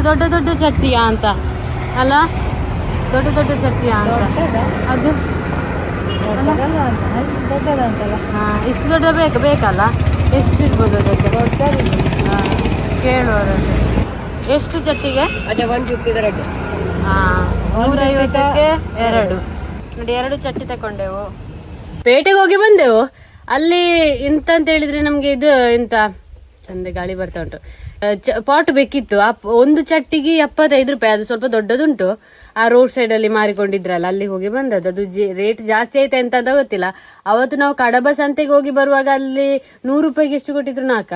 ಇದು ದೊಡ್ಡ ದೊಡ್ಡ ಚಟ್ಟಿಯ ಅಂತ? ಅಲ್ಲ? ದೊಡ್ಡ ದೊಡ್ಡ ಚಟ್ಟಿಯ ಅಂತ? ಅದು? ಹಾಂ ಇಷ್ಟು ದೊಡ್ಡ ಬೇಕು ಬೇಕಲ್ಲ? ಎಷ್ಟು ಇರ್ಬೋದು ಅದಕ್ಕೆ? ಕೇಳುವ ಎಷ್ಟು ಚಟ್ಟಿಗೆ ಅದೇ ಒಂದು ಫಿಫ್ಟಿ ರೆಡ್ ಹಾ ನೂರೈವತ್ತಕ್ಕೆ ಎರಡು. ನೋಡಿ ಎರಡು ಚಟ್ಟಿ ತಕೊಂಡೆವು. ಪೇಟೆಗೆ ಹೋಗಿ ಬಂದೆವು. ಅಲ್ಲಿ ಇಂತ ಅಂತ ಹೇಳಿದ್ರೆ ನಮ್ಗೆ ಇದು ಇಂತ ಚಂದ ಗಾಳಿ ಬರ್ತಾ ಉಂಟು. ಪಾಟ್ ಬೇಕಿತ್ತು. ಆ ಒಂದು ಚಟ್ಟಿಗೆ ಎಪ್ಪತ್ತೈದು ರೂಪಾಯಿ. ಅದು ಸ್ವಲ್ಪ ದೊಡ್ಡದುಂಟು. ಆ ರೋಡ್ ಸೈಡ್ ಅಲ್ಲಿ ಮಾರಿಕೊಂಡಿದ್ರಲ್ಲ ಅಲ್ಲಿ ಹೋಗಿ ಬಂದದ್ದು. ಅದು ರೇಟ್ ಜಾಸ್ತಿ ಆಯ್ತಾ ಅಂತ ಅಂತ ಗೊತ್ತಿಲ್ಲ. ಅವತ್ತು ನಾವು ಕಡಬ ಸಂತೆಗೆ ಹೋಗಿ ಬರುವಾಗ ಅಲ್ಲಿ ನೂರು ರೂಪಾಯಿಗೆ ಎಷ್ಟು ಕೊಟ್ಟಿದ್ರು? ನಾಕ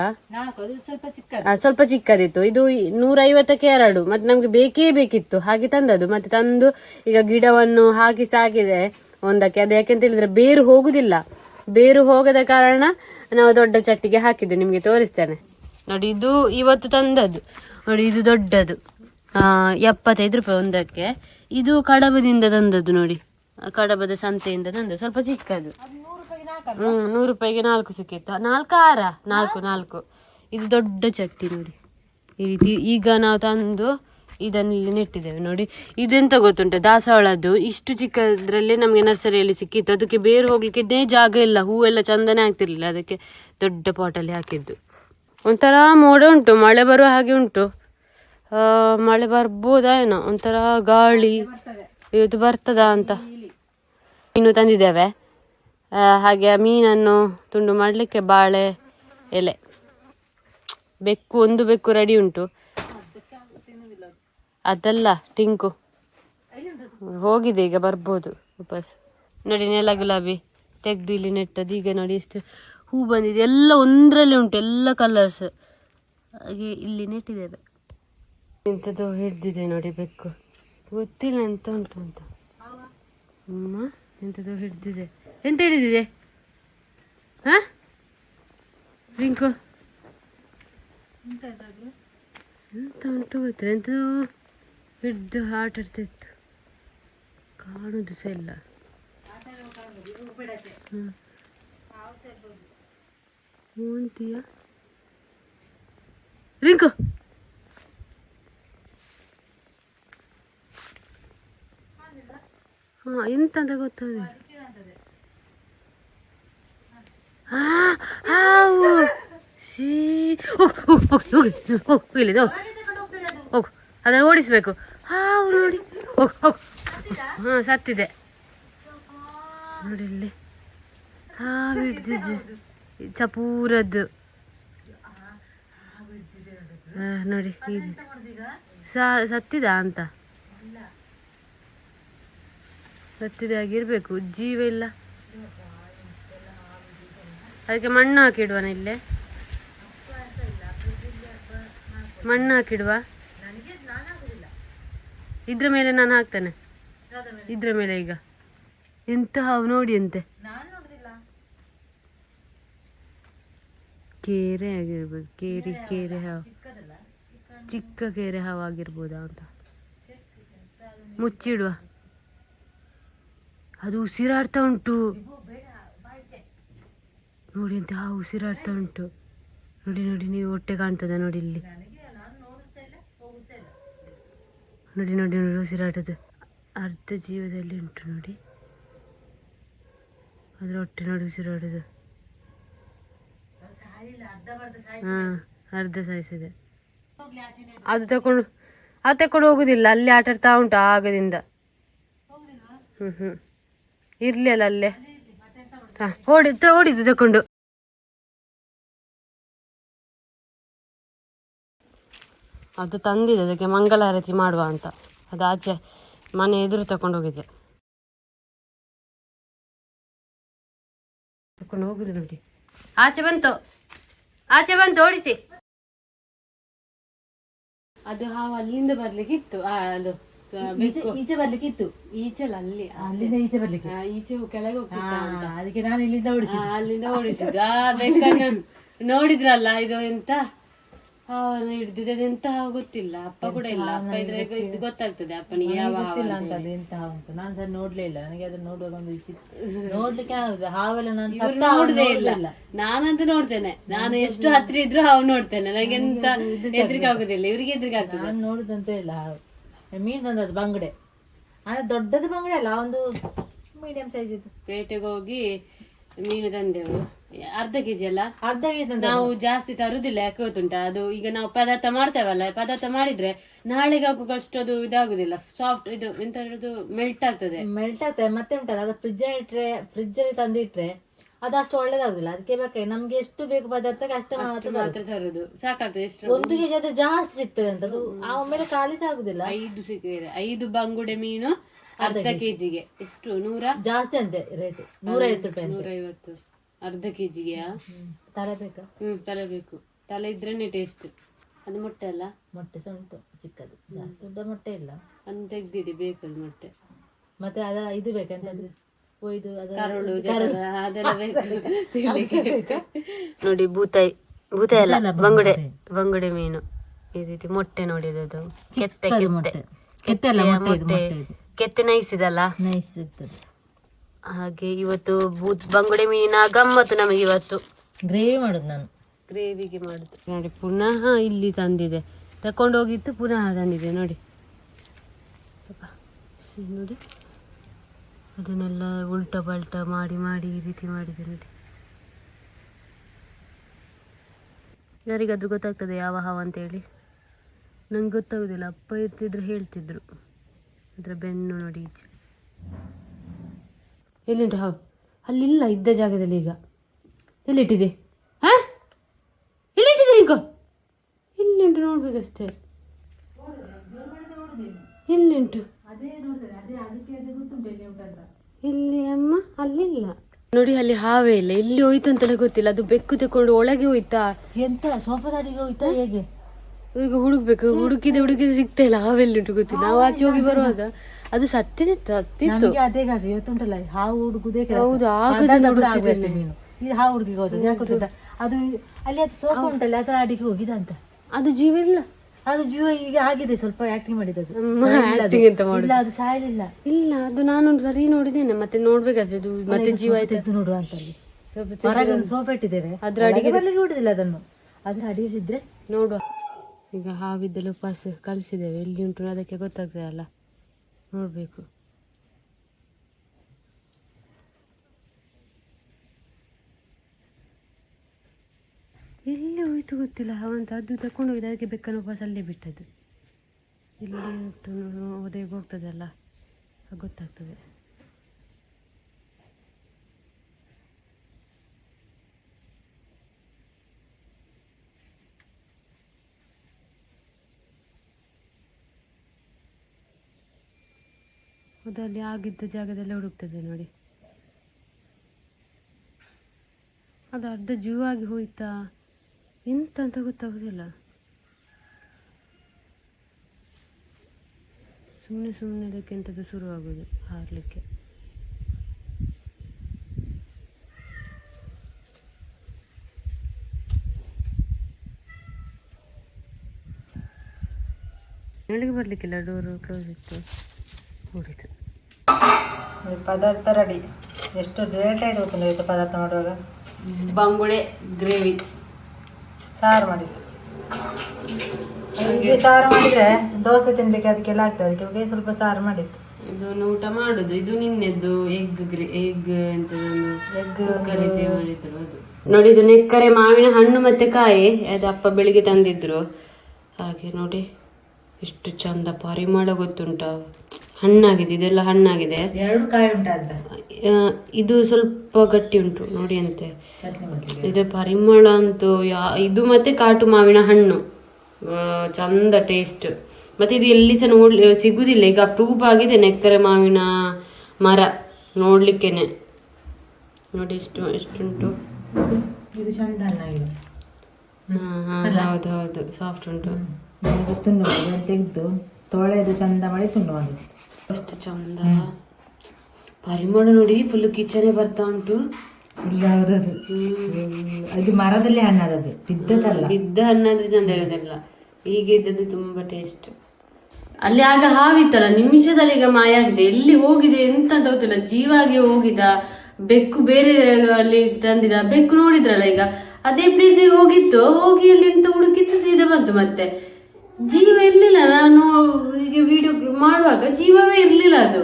ಸ್ವಲ್ಪ ಸ್ವಲ್ಪ ಚಿಕ್ಕದಿತ್ತು. ಇದು ನೂರೈವತ್ತಕ್ಕೆ ಎರಡು. ಮತ್ತೆ ನಮ್ಗೆ ಬೇಕೇ ಬೇಕಿತ್ತು. ಹಾಗೆ ತಂದದ್ದು. ಮತ್ತೆ ತಂದು ಈಗ ಗಿಡವನ್ನು ಹಾಕಿ ಸಾಕಿದೆ ಒಂದಕ್ಕೆ. ಅದು ಯಾಕೆಂತ ಹೇಳಿದ್ರೆ ಬೇರು ಹೋಗುದಿಲ್ಲ. ಬೇರು ಹೋಗದ ಕಾರಣ ನಾವು ದೊಡ್ಡ ಚಟ್ಟಿಗೆ ಹಾಕಿದ್ದು. ನಿಮ್ಗೆ ತೋರಿಸ್ತೇನೆ. ನೋಡಿ, ಇದು ಇವತ್ತು ತಂದದ್ದು. ನೋಡಿ, ಇದು ದೊಡ್ಡದು. ಎಪ್ಪತ್ತೈದು ರೂಪಾಯಿ ಒಂದಕ್ಕೆ. ಇದು ಕಡಬದಿಂದ ತಂದದ್ದು ನೋಡಿ. ಕಡಬದ ಸಂತೆಯಿಂದ ತಂದದ್ದು. ಸ್ವಲ್ಪ ಚಿಕ್ಕದು. ಹ್ಞೂ ನೂರು ರೂಪಾಯಿಗೆ ನಾಲ್ಕು ಸಿಕ್ಕಿತ್ತು. ನಾಲ್ಕು ಆರ? ನಾಲ್ಕು ನಾಲ್ಕು. ಇದು ದೊಡ್ಡ ಚಟ್ಟಿ ನೋಡಿ. ಈ ರೀತಿ ಈಗ ನಾವು ತಂದು ಇದನ್ನ ಇಲ್ಲಿ ನೆಟ್ಟಿದ್ದೇವೆ ನೋಡಿ. ಇದೆಂತ ಗೊತ್ತುಂಟ? ದಾಸವಾಳದ್ದು. ಇಷ್ಟು ಚಿಕ್ಕದ್ರಲ್ಲೇ ನಮಗೆ ನರ್ಸರಿಯಲ್ಲಿ ಸಿಕ್ಕಿತ್ತು. ಅದಕ್ಕೆ ಬೇರೆ ಹೋಗ್ಲಿಕ್ಕೆ ಇದೇ ಜಾಗ ಇಲ್ಲ. ಹೂವೆಲ್ಲ ಚಂದನೆ ಆಗ್ತಿರ್ಲಿಲ್ಲ. ಅದಕ್ಕೆ ದೊಡ್ಡ ಪಾಟಲ್ಲಿ ಹಾಕಿದ್ದು. ಒಂಥರ ಮೋಡ ಉಂಟು, ಮಳೆ ಬರುವ ಹಾಗೆ ಉಂಟು. ಮಳೆ ಬರ್ಬೋದಾ ಏನೋ, ಒಂಥರ ಗಾಳಿ, ಇದು ಬರ್ತದಾ ಅಂತ. ಮೀನು ತಂದಿದ್ದೇವೆ. ಹಾಗೆ ಆ ಮೀನನ್ನು ತುಂಡು ಮಾಡಲಿಕ್ಕೆ ಬಾಳೆ ಎಲೆ. ಬೆಕ್ಕು, ಒಂದು ಬೆಕ್ಕು ರೆಡಿ ಉಂಟು. ಅದಲ್ಲ, ಟಿಂಕು. ಹೋಗಿದೆ, ಈಗ ಬರ್ಬೋದು ವಾಪಸ್. ನೋಡಿ, ನೆಲ ಗುಲಾಬಿ ತೆಗ್ದು ಇಲ್ಲಿ ನೆಟ್ಟದ್ದು. ಈಗ ನೋಡಿ ಎಷ್ಟು ಹೂ ಬಂದಿದೆ. ಎಲ್ಲ ಒಂದರಲ್ಲಿ ಉಂಟು, ಎಲ್ಲ ಕಲರ್ಸ್ ಹಾಗೆ ಇಲ್ಲಿ ನೆಟ್ಟಿದ್ದೇವೆ. ಇಂಥದ್ದು ಹಿಡ್ದಿದೆ ನೋಡಿ ಬೆಕ್ಕು. ಗೊತ್ತಿಲ್ಲ ಎಂತ ಉಂಟು ಅಂತ. ಅಮ್ಮ ಎಂಥದ್ದು ಹಿಡ್ದಿದೆ. ಎಂತ ಹಿಡಿದಿದೆ? ಹಾ? ರಿಂಕು? ಎಂತ ಉಂಟು ಗೊತ್ತಿಲ್ಲ. ಎಂಥದ್ದು ಹಿಡ್ದು ಹಾಟ್ ಇರ್ತಿತ್ತು ಕಾಣುದು ಸಹ ಇಲ್ಲ. ಹ್ಮ್. ಮೂಂತಿಯ ರಿಂಕು ಹಾ ಎಂತ ಅಂತ ಗೊತ್ತಾಗಲಿಲ್ಲ ಆ, ಹಾವು! ಶೀ ಹೋಗು ಹೋಗು ಹೋಗು ಹೋಗು ಹೋಗು ಇಲ್ಲಿದೆ ಹೋಗು. ಹೋಗು ಅದನ್ನು ಓಡಿಸ್ಬೇಕು. ಹಾವು ನೋಡಿ. ಹೋಗು ಹೋಗು. ಹಾಂ ಸತ್ತಿದೆ. ನೋಡಿ ಇಲ್ಲಿ. ಹಾವು ಹಿಡ್ದಿದೆ. ಚಪೂರದ್ದು. ನೋಡಿ ಸತ್ತಿದ ಅಂತ? ಸತ್ತಿದೆ ಆಗಿರ್ಬೇಕು. ಜೀವ ಇಲ್ಲ. ಅದಕ್ಕೆ ಮಣ್ಣು ಹಾಕಿಡುವ ಇಲ್ಲೇ? ಮಣ್ಣು ಹಾಕಿಡುವ? ಇದ್ರ ಮೇಲೆ ನಾನು ಹಾಕ್ತೇನೆ. ಇದ್ರ ಮೇಲೆ ಈಗ. ಎಂತ ಹಾವು ನೋಡಿ ಅಂತೆ. ಕೇರೆ ಆಗಿರ್ಬೋದು ಕೇರಿ ಕೇರೆ ಹಾವು. ಚಿಕ್ಕ ಕೇರೆ ಹಾವು ಆಗಿರ್ಬೋದಾ ಅಂತ. ಮುಚ್ಚಿಡುವ. ಅದು ಉಸಿರಾಡ್ತಾ ಉಂಟು. ನೋಡಿ ಅಂತ ಹಾವು ಉಸಿರಾಡ್ತಾ ಉಂಟು. ನೋಡಿ ನೋಡಿ ನೀವು ಹೊಟ್ಟೆ ಕಾಣ್ತದ ನೋಡಿ ಇಲ್ಲಿ. ನೋಡಿ ನೋಡಿ ನೋಡಿ ಉಸಿರಾಟದ್ದು ಅರ್ಧ ಜೀವದಲ್ಲಿ ಉಂಟು ನೋಡಿ. ಅದ್ರ ಹೊಟ್ಟೆ ನೋಡಿ ಉಸಿರಾಡೋದು. ಹಾ ಅರ್ಧ ಸಾಯಿಸಿದೆ. ಅದು ತಕೊಂಡು ಅದು ತಕೊಂಡು ಹೋಗುದಿಲ್ಲ ಅಲ್ಲಿ ಆಟ ಆಡ್ತಾ ಉಂಟು ಆಗದಿಂದ. ಇರ್ಲಿ ಅಲ್ಲ ಅಲ್ಲೇ. ಹಾ ಓಡಿ ಓಡಿದ್ದು ತಕೊಂಡು. ಅದು ತಂದಿದೆ ಅದಕ್ಕೆ ಮಂಗಳಾರತಿ ಮಾಡುವ ಅಂತ. ಅದು ಆಚೆ ಮನೆ ಎದುರು ತಕೊಂಡು ಹೋಗಿದ್ದೆ ತಕೊಂಡು ಹೋಗುದು ನೋಡಿ. ಆಚೆ ಬಂತು. ಆಚೆ ಬಂತು ಓಡಿಸಿ. ಅದು ಹಾವು ಅಲ್ಲಿಂದ ಬರ್ಲಿಕ್ಕೆ ಇತ್ತು ಆ, ಅದು ಆ, ಬೆಕ್ಕು. ಈಚೆ ಬರ್ಲಿಕ್ಕೆ ಇತ್ತು ಈಚೆಲ್ಲ ಅಲ್ಲಿ ಅಲ್ಲಿಂದ ಈಚೆ ಬರ್ಲಿಕ್ಕೆ. ಆ, ಈಚೆ ಕೆಳಗೆ ಹೋಗ್ತಾ ಅಂತ. ಅದಕ್ಕೆ ನಾನು ಇಲ್ಲಿಂದ ಓಡಿಸಿ ಆ, ಅಲ್ಲಿಂದ ಓಡಿಸಿದ್ದು. ಆ ಬೆಕ್ಕನ್ನು ನೋಡಿದ್ರಲ್ಲ ಇದು ಎಂತ? ಹಾವನ್ನು ಹಿಡ್ದಿದೆ ಎಂತ ಗೊತ್ತಿಲ್ಲ. ಅಪ್ಪ ಕೂಡ ಇಲ್ಲ. ಅಪ್ಪ ಇದ್ರೆ ಇದು ಗೊತ್ತಾಗ್ತದೆ ಅಪ್ಪನಿಗೆ ಯಾವ ಗೊತ್ತಿಲ್ಲ ಅಂತ ಅದು ಎಂತ ಹಾವು ಅಂತ. ನಾನು ಸಹ ನೋಡ್ಲೇ ಇಲ್ಲ. ನನಗೆ ಅದನ್ನ ನೋಡುವಾಗ ಒಂದು ವಿಚಿತ್ರ ನೋಡ್ಲಿಕ್ಕೆ ಆಗುದು ಹಾವೆಲ್ಲ ನಾನು ನೋಡುದೇ ಇಲ್ಲ. ನಾನಂತೂ ನೋಡ್ತೇನೆ. ನಾನು ಎಷ್ಟು ಹತ್ರ ಇದ್ರು ಹಾವು ನೋಡ್ತೇನೆ. ನನಗೆ ಎಂತ ಹೆದ್ರಿಕೆ ಆಗುದಿಲ್ಲ. ಇವ್ರಿಗೆ ಹೆದ್ರಿಕೆ ಆಗ್ತದೆ. ನಾನು ನೋಡುದಂತ ಇಲ್ಲ ಹಾವು. ಮೀನು ತಂದದ್ದು ಬಂಗಡೆ. ಆದ್ರೆ ದೊಡ್ಡದು ಬಂಗಡೆ ಅಲ್ಲ ಒಂದು ಮೀಡಿಯಂ ಸೈಜ್ ಇದು ಪೇಟೆಗೆ ಹೋಗಿ ಮೀನು ತಂದೆವು. ಅರ್ಧ ಕೆಜಿ ಅಲ್ಲ? ಅರ್ಧ ಕೆಜಿ ನಾವು ಜಾಸ್ತಿ ತರುದಿಲ್ಲ ಯಾಕೆ ಗೊತ್ತುಂಟ? ಅದು ಈಗ ನಾವು ಪದಾರ್ಥ ಮಾಡ್ತೇವಲ್ಲ ಪದಾರ್ಥ ಮಾಡಿದ್ರೆ ನಾಳೆಗೆ ಆಗುವಷ್ಟು ಅದು ಇದಾಗುದಿಲ್ಲ. ಸಾಫ್ಟ್ ಇದು ಎಂತ ಹೇಳುದು? ಮೆಲ್ಟ್ ಆಗ್ತದೆ. ಮೆಲ್ಟ್ ಆಗ್ತದೆ. ಮತ್ತೆ ಉಂಟಲ್ಲ ಅದು ಫ್ರಿಜ್ ಇಟ್ರೆ ಫ್ರಿಜ್ ಅಲ್ಲಿ ತಂದಿಟ್ರೆ ಅದು ಅಷ್ಟು ಒಳ್ಳೇದಾಗುದಿಲ್ಲ. ಅದಕ್ಕೆ ಬೇಕಾಗಿ ನಮ್ಗೆ ಎಷ್ಟು ಬೇಕು ಪದಾರ್ಥಕ್ಕೆ ಅಷ್ಟು ಮಾತ್ರ ತರೋದು. ಸಾಕಾಗ್ತದೆ ಎಷ್ಟು ಒಂದು ಕೆಜಿ ಅದು ಜಾಸ್ತಿ ಸಿಗ್ತದೆ ಅಂತ. ಅದು ಆಮೇಲೆ ಖಾಲಿ ಸಾಗುದಿಲ್ಲ. ಐದು ಸಿಕ್ಕಿದೆ ಐದು ಬಂಗುಡೆ ಮೀನು ಅರ್ಧ ಕೆಜಿಗೆ. ಎಷ್ಟು? ನೂರ? ಜಾಸ್ತಿ ಅಂತೆ ರೇಟ್ ನೂರೈವತ್ತು ರೂಪಾಯಿ ಅಂತೆ. ನೂರೈವತ್ತು. ಅರ್ಧ ಕೆಜಿಗೆ ಹ್ಮ್. ತಲೆ ಬೇಕಾ? ಹ್ಮ್ ತರಬೇಕು ಬೇಕು. ತಲೆ ಇದ್ರೇನೆ ಟೇಸ್ಟ್ ಅದು ಮೊಟ್ಟೆ ಅಲ್ಲ? ಮೊಟ್ಟೆ ಸಹ ಉಂಟು ಚಿಕ್ಕದು. ಜಾಸ್ತಿ ದೊಡ್ಡ ಮೊಟ್ಟೆ ಇಲ್ಲ. ಅದನ್ನ ತೆಗ್ದಿಡಿ ಬೇಕದು ಮೊಟ್ಟೆ. ಮತ್ತೆ ಅದ ಇದು ಬೇಕಂತಂದ್ರೆ ಒಯ್ದು ಕರುಳು ಅದ ಕರಳು ಜಠರ ಅದೆಲ್ಲ ಬೇಕು. ನೋಡಿ ಬೂತಾಯಿ ಬೂತಾಯಿ ಅಲ್ಲ ಬಂಗುಡೆ ಬಂಗುಡೆ ಮೀನು. ಈ ರೀತಿ ಮೊಟ್ಟೆ ನೋಡಿದದು ಕೆತ್ತೆ ಕೆತ್ತೆ. ಮೊಟ್ಟೆ. ಕೆತ್ತೆ ಮೊಟ್ಟೆ ಕೆತ್ತೆ ನೈಸಿದಲ್ಲ? ನೈಸ್ ಸಿಗ್ತದೆ ಹಾಗೆ ಇವತ್ತು ಬೂತ್ ಬಂಗುಡೆ ಮೀನಿನ ಗಮ್ಮತ್ತು ನಮಗೆ ಇವತ್ತು. ಗ್ರೇವಿ ಮಾಡುದು ನಾನು. ಗ್ರೇವಿಗೆ ಮಾಡುದು. ನೋಡಿ ಪುನಃ ಇಲ್ಲಿ ತಂದಿದೆ. ತಕೊಂಡೋಗಿತ್ತು ಪುನಃ ತಂದಿದೆ. ನೋಡಿ. ನೋಡಿ. ಅದನ್ನೆಲ್ಲ ಉಲ್ಟ ಪಲ್ಟ ಮಾಡಿ ಮಾಡಿ ಈ ರೀತಿ ಮಾಡಿದೆ ನೋಡಿ. ಯಾರಿಗಾದ್ರೂ ಗೊತ್ತಾಗ್ತದೆ ಯಾವ ಅಂತ ಅಂತೇಳಿ? ನಂಗೆ ಗೊತ್ತಾಗೋದಿಲ್ಲ. ಅಪ್ಪ ಇರ್ತಿದ್ರು ಹೇಳ್ತಿದ್ರು. ಅದರ ಬೆನ್ನು ನೋಡಿ ಈಚೆ. ಎಲ್ಲಿಂಟು? ಹಾವು ಅಲ್ಲಿಲ್ಲ ಇದ್ದ ಜಾಗದಲ್ಲಿ ಈಗ. ಎಲ್ಲಿಟ್ಟಿದೆ? ಹಾ? ಎಲ್ಲಿಟ್ಟಿದೆ ಈಗ? ಇಲ್ಲಿಂಟು ನೋಡ್ಬೇಕಷ್ಟೇ. ಎಲ್ಲಿಂಟು? ಇಲ್ಲಿ ಅಮ್ಮ ಅಲ್ಲಿಲ್ಲ. ನೋಡಿ ಅಲ್ಲಿ ಹಾವೇ ಇಲ್ಲ. ಎಲ್ಲಿ ಹೋಯ್ತು ಅಂತಲೇ ಗೊತ್ತಿಲ್ಲ. ಅದು ಬೆಕ್ಕು ತಕೊಂಡು ಒಳಗೆ ಹೋಯ್ತಾ? ಎಂತ ಸೋಫಾದ ಅಡಿಗೆ ಹೋಯ್ತಾ ಹೇಗೆ? ಈಗ ಹುಡುಕ್ಬೇಕು ಹುಡುಕಿದ ಹುಡುಕಿದ ಸಿಗ್ತಾ ಇಲ್ಲ ಹಾವೆಲ್ಲಿ ಗೊತ್ತಿಲ್ಲ. ನಾವು ಆಚೆ ಹೋಗಿ ಬರುವಾಗ ಅದು ಸತ್ತಿತ್ತು ಸತ್ತಿತ್ತು ನಮ್ಗೆ ಅದೇ ಗಾಸ ಇವತ್ತುಂಟಲ್ಲ ಹಾವು ಹುಡುಗುದೇ ಕೆಲಸ. ಹೌದು, ಮೀನು. ಇದು ಹಾವು ಹುಡುಗಿಗೆ ಹೋದದ್ದು ಯಾಕೆ ಗೊತ್ತುಂಟಾ? ಅದು ಅಲ್ಲಿ ಅದು ಉಂಟಲ್ಲ ಅದರ ಅಡಿಗೆ ಹೋಗಿದ ಅಂತ. ಅದು ಜೀವ ಇಲ್ಲ. ಅದು ಜೀವ ಈಗ ಆಗಿದೆ ಸ್ವಲ್ಪ ಆಕ್ಟಿಂಗ್ ಮಾಡಿದದು ಹ್ಮ್, ಅದು. acting ಎಂತ ಮಾಡುದು? ಇಲ್ಲ ಅದು ಸಾಯಲಿಲ್ಲ ಇಲ್ಲ ಅದು ನಾನು ಸರಿ ನೋಡಿದ್ದೇನೆ ಮತ್ತೆ ನೋಡ್ಬೇಕು ಅದು ಮತ್ತೆ ಜೀವ ಆಯ್ತು? ತೆಗ್ದು ನೋಡುವ ಅಂತ ಅಲ್ಲಿ. ಸ್ವಲ್ಪ ಹೊರಗೆ ಒಂದು ಸೋಫಾ ಇಟ್ಟಿದ್ದೇವೆ. ಅದ್ರ ಅಡಿಗೆ ಬರ್ಲಿಕ್ಕೆ ಬಿಡುದಿಲ್ಲ ಅದನ್ನು. ಅದ್ರ ಅಡಿಯಲ್ಲಿದ್ರೆ ನೋಡುವ. ಈಗ ಹಾವಿದ್ದಲು ಉಪವಾಸ ಕಲಿಸಿದ್ದೇವೆ. ಎಲ್ಲಿ ಉಂಟು ಅದಕ್ಕೆ ಗೊತ್ತಾಗ್ತದೆ ಅಲ್ಲ? ನೋಡಬೇಕು. ಎಲ್ಲಿ ಹೋಯ್ತು ಗೊತ್ತಿಲ್ಲ. ಹಾವಂತ ಅದು ತಕೊಂಡು ಹೋಗಿದೆ ಅದಕ್ಕೆ ಬೆಕ್ಕನ ಉಪವಾಸ ಅಲ್ಲೇ ಬಿಟ್ಟದ್ದು. ಎಲ್ಲಿ ಉಂಟು? ಒದಗಿ ಹೋಗ್ತದಲ್ಲ? ಗೊತ್ತಾಗ್ತದೆ. ಅದು ಆಗಿದ್ದ ಜಾಗದಲ್ಲೇ ಹುಡುಕ್ತದೆ ನೋಡಿ. ಅದು ಅರ್ಧ ಜೂ ಆಗಿ ಹೋಯ್ತಾ ಎಂತ ಅಂತ ಗೊತ್ತಾಗೋದಿಲ್ಲ. ಸುಮ್ಮನೆ ಸುಮ್ಮನೆ ಅದಕ್ಕೆ ಎಂಥದ್ದು ಶುರುವಾಗೋದು ಹಾರಲಿಕ್ಕೆ. ಒಳಗೆ ಬರಲಿಕ್ಕಿಲ್ಲ ಡೋರು ಕ್ಲೋಸ್ ಇತ್ತು. ಹೊಡಿತು ಪದಾರ್ಥ ರೆಡಿ ಎಷ್ಟು ಲೇಟ್ ಆಯ್ತು ಗೊತ್ತಿಲ್ಲ ಇವತ್ತು ಪದಾರ್ಥ ಮಾಡುವಾಗ? ಬಂಗುಡೆ ಗ್ರೇವಿ. ಸಾರು ಮಾಡಿದ್ದು. ಹೀಗೆ ಸಾರು ಮಾಡಿದ್ರೆ ದೋಸೆ ತಿನ್ಲಿಕ್ಕೆ ಅದಕ್ಕೆಲ್ಲ ಆಗ್ತದೆ. ಅದಕ್ಕೆ ಇವಾಗ ಸ್ವಲ್ಪ ಸಾರು ಮಾಡಿದ್ದು. ಇದನ್ನು ಊಟ ಮಾಡುದು. ಇದು ನಿನ್ನೆದ್ದು ಎಗ್ ಗ್ರೇ ಎಗ್ ಅಂತ ಎಗ್ ಕಲಿತೆ ಮಾಡಿದ್ರು ಅದು. ನೋಡಿ ಇದು ನೆಕ್ಕರೆ ಮಾವಿನ ಹಣ್ಣು ಮತ್ತೆ ಕಾಯಿ. ಅದು ಅಪ್ಪ ಬೆಳಿಗ್ಗೆ ತಂದಿದ್ರು. ಹಾಗೆ ನೋಡಿ ಎಷ್ಟು ಚಂದ ಪರಿಮಳ ಗೊತ್ತುಂಟ. ಹಣ್ಣಾಗಿದೆ ಇದೆಲ್ಲ ಹಣ್ಣಾಗಿದೆ. ಎರಡು ಕಾಯಿ ಉಂಟಾ ಅಂತ? ಇದು ಸ್ವಲ್ಪ ಗಟ್ಟಿ ಉಂಟು ನೋಡಿ ಅಂತೆ. ಇದರ ಪರಿಮಳ ಅಂತೂ ಯಾ ಇದು ಮತ್ತೆ ಕಾಟು ಮಾವಿನ ಹಣ್ಣು. ಚಂದ ಟೇಸ್ಟ್ ಮತ್ತೆ ಇದು ಎಲ್ಲಿ ಸಹ ನೋಡ್ಲಿ ಸಿಗುದಿಲ್ಲ. ಈಗ ಅಪ್ರೂಪ್ ಆಗಿದೆ ನೆಕ್ಕರೆ ಮಾವಿನ ಮರ ನೋಡ್ಲಿಕ್ಕೇನೆ. ನೋಡಿ ಎಷ್ಟು ಎಷ್ಟುಂಟು. ಇದು ಚಂದ ಹೌದು ಹೌದು. ಸಾಫ್ಟ್ ಉಂಟು. ತೆಗೆದು. ತೊಳೆದು ಚಂದ ಮಾಡಿ ತುಂಡು ಅಷ್ಟು ಚಂದ. ಪರಿಮಳ ನೋಡಿ ಫುಲ್ ಕಿಚನೆ ಬರ್ತಾ ಉಂಟು. ಅದು ಅದು ಮರದಲ್ಲಿ ಹಣ್ಣಾದದ್ದು ಬಿದ್ದದಲ್ಲ ಬಿದ್ದ ಹಣ್ಣಾದ್ರೆ ಚಂದ ಇರೋದಿಲ್ಲ. ಈಗ ಇದ್ದದ್ದು ತುಂಬಾ ಟೇಸ್ಟ್ ಅಲ್ಲಿ ಆಗ ಹಾವಿತ್ತಲ್ಲ ನಿಮಿಷದಲ್ಲಿ ಈಗ ಮಾಯ ಆಗಿದೆ. ಎಲ್ಲಿ ಹೋಗಿದೆ ಎಂತ ಗೊತ್ತಿಲ್ಲ. ಜೀವಾಗಿ ಹೋಗಿದ ಬೆಕ್ಕು ಬೇರೆ ಅಲ್ಲಿ ತಂದಿದ ಬೆಕ್ಕು ನೋಡಿದ್ರಲ್ಲ ಈಗ. ಅದೇ ಪ್ಲೇಸಿಗೆ ಹೋಗಿತ್ತು. ಹೋಗಿ ಅಲ್ಲಿ ಎಂತ ಹುಡುಕಿತ್ತು ಸೀದಾ ಬಂತು ಮತ್ತೆ. ಜೀವ ಇರ್ಲಿಲ್ಲ. ನಾನು ಹೀಗೆ ವಿಡಿಯೋ ಮಾಡುವಾಗ ಜೀವವೇ ಇರ್ಲಿಲ್ಲ ಅದು.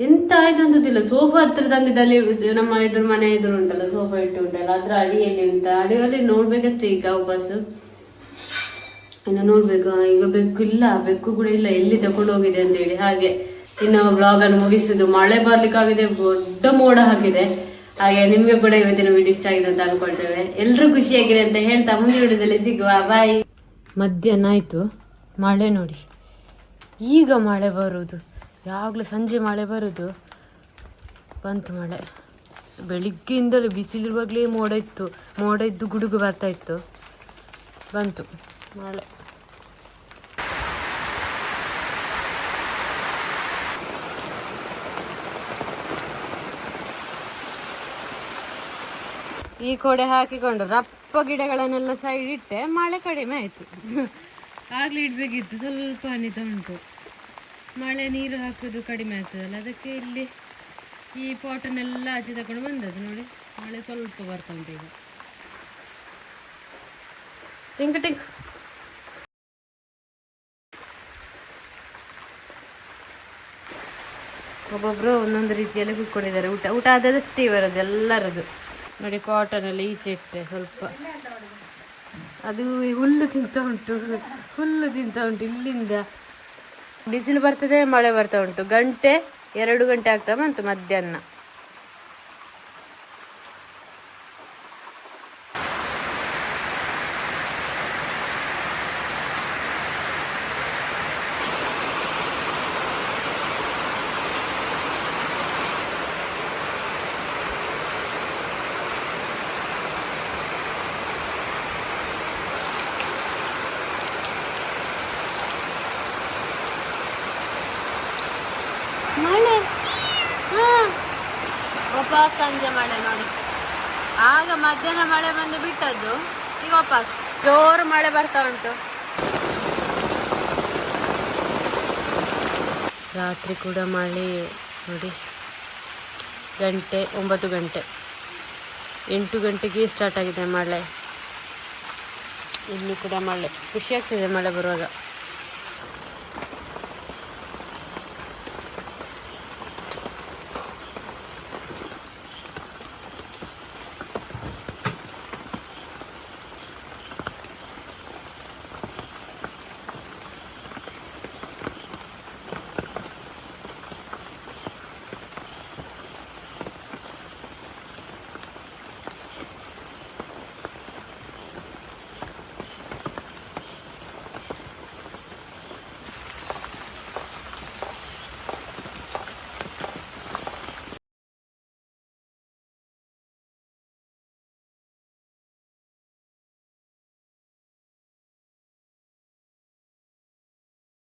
ಎಂತ ಆಯ್ತು ಅಂತ ಗೊತ್ತಿಲ್ಲ ಸೋಫಾ ಹತ್ರ ತಂದಿದ್ದಲ್ಲಿ ನಮ್ಮ ಎದುರು ಮನೆ ಎದುರು ಉಂಟಲ್ಲ, ಸೋಫಾ ಇಟ್ಟು ಉಂಟಲ್ಲ. ಅದ್ರ ಅಡಿಯಲ್ಲಿ ಉಂಟ. ಅಡಿಯಲ್ಲಿ ನೋಡ್ಬೇಕಷ್ಟೇ ಈಗ ವಾಪಸ್ ಇನ್ನು ನೋಡ್ಬೇಕು. ಈಗ ಬೆಕ್ಕು ಇಲ್ಲ. ಬೆಕ್ಕು ಕೂಡ ಇಲ್ಲ. ಎಲ್ಲಿ ತಕೊಂಡು ಹೋಗಿದೆ ಅಂತ ಹೇಳಿ ಹಾಗೆ ಇನ್ನು ಬ್ಲಾಗ್ ಅನ್ನು ಮುಗಿಸುದು ಮಳೆ ಬರ್ಲಿಕ್ಕಾಗಿದೆ. ದೊಡ್ಡ ಮೋಡ ಹಾಕಿದೆ. ಹಾಗೆ ನಿಮ್ಗೆ ಕೂಡ ಇವತ್ತಿನ ವಿಡಿಯೋ ಇಷ್ಟ ಆಗಿದೆ ಅಂತ ಅನ್ಕೊಳ್ತೇವೆ. ಎಲ್ರೂ ಖುಷಿಯಾಗಿದೆ ಅಂತ ಹೇಳ್ತಾ ಮುಂದಿನ ವಿಡಿಯೋದಲ್ಲಿ ಸಿಗುವ. ಬಾಯ್ ಮಧ್ಯಾಹ್ನ ಆಯಿತು. ಮಳೆ ನೋಡಿ. ಈಗ ಮಳೆ ಬರುವುದು ಯಾವಾಗಲೂ ಸಂಜೆ ಮಳೆ ಬರುದು. ಬಂತು ಮಳೆ. ಬೆಳಿಗ್ಗೆಯಿಂದಲೂ ಬಿಸಿಲಿರುವಾಗಲೇ ಮೋಡ ಇತ್ತು. ಮೋಡ ಇದ್ದು ಗುಡುಗು ಬರ್ತಾ ಇತ್ತು. ಬಂತು ಮಳೆ. ಈ ಕೊಡೆ ಹಾಕಿಕೊಂಡು ರಪ್ಪ ಗಿಡಗಳನ್ನೆಲ್ಲ ಸೈಡ್ ಇಟ್ಟೆ, ಮಳೆ ಕಡಿಮೆ ಆಯ್ತು. ಆಗ್ಲೇ ಇಡ್ಬೇಕಿತ್ತು, ಸ್ವಲ್ಪ ಹನಿತ ಉಂಟು. ಮಳೆ ನೀರು ಹಾಕೋದು ಕಡಿಮೆ ಆಗ್ತದಲ್ಲ, ಅದಕ್ಕೆ ಇಲ್ಲಿ ಈ ಪಾಟನ್ನೆಲ್ಲ ಆಚೆ ತಗೊಂಡು ಬಂದದ್ದು ನೋಡಿ. ಮಳೆ ಸ್ವಲ್ಪ ಬರ್ತಾ ಉಂಟು ಈಗ. ಟಿಂಕ್ ಟಿಂಕ್. ಒಬ್ಬೊಬ್ರು ಒಂದೊಂದು ರೀತಿಯಲ್ಲಿ ಕೂತ್ಕೊಂಡಿದ್ದಾರೆ. ಊಟ ಊಟ ಆದದಷ್ಟೇ ಬರೋದು ಎಲ್ಲರದು ನೋಡಿ ಕಾಟನ್ ಅಲ್ಲಿ ಈಚೆ ಇಟ್ಟೆ ಸ್ವಲ್ಪ. ಅದು ಹುಲ್ಲು ತಿಂತ ಉಂಟು, ಹುಲ್ಲು ತಿಂತ ಉಂಟು ಇಲ್ಲಿಂದ. ಬಿಸಿಲು ಬರ್ತದೆ, ಮಳೆ ಬರ್ತಾ ಉಂಟು. ಗಂಟೆ ಎರಡು ಗಂಟೆ ಆಗ್ತಾ ಬಂತು ಮಧ್ಯಾಹ್ನ. ಮಳೆ. ವಾಪಸ್ ಸಂಜೆ ಮಳೆ ನೋಡಿ. ಆಗ ಮಧ್ಯಾಹ್ನ ಮಳೆ ಬಂದು ಬಿಟ್ಟದ್ದು. ಈಗ ವಾಪಸ್ ಜೋರು ಮಳೆ ಬರ್ತಾ ಉಂಟು. ರಾತ್ರಿ ಕೂಡ ಮಳೆ ನೋಡಿ. ಗಂಟೆ ಒಂಬತ್ತು ಗಂಟೆ. ಎಂಟು ಗಂಟೆಗೆ ಸ್ಟಾರ್ಟ್ ಆಗಿದೆ ಮಳೆ. ಇನ್ನು ಕೂಡ ಮಳೆ. ಖುಷಿ ಆಗ್ತದೆ ಮಳೆ ಬರುವಾಗ.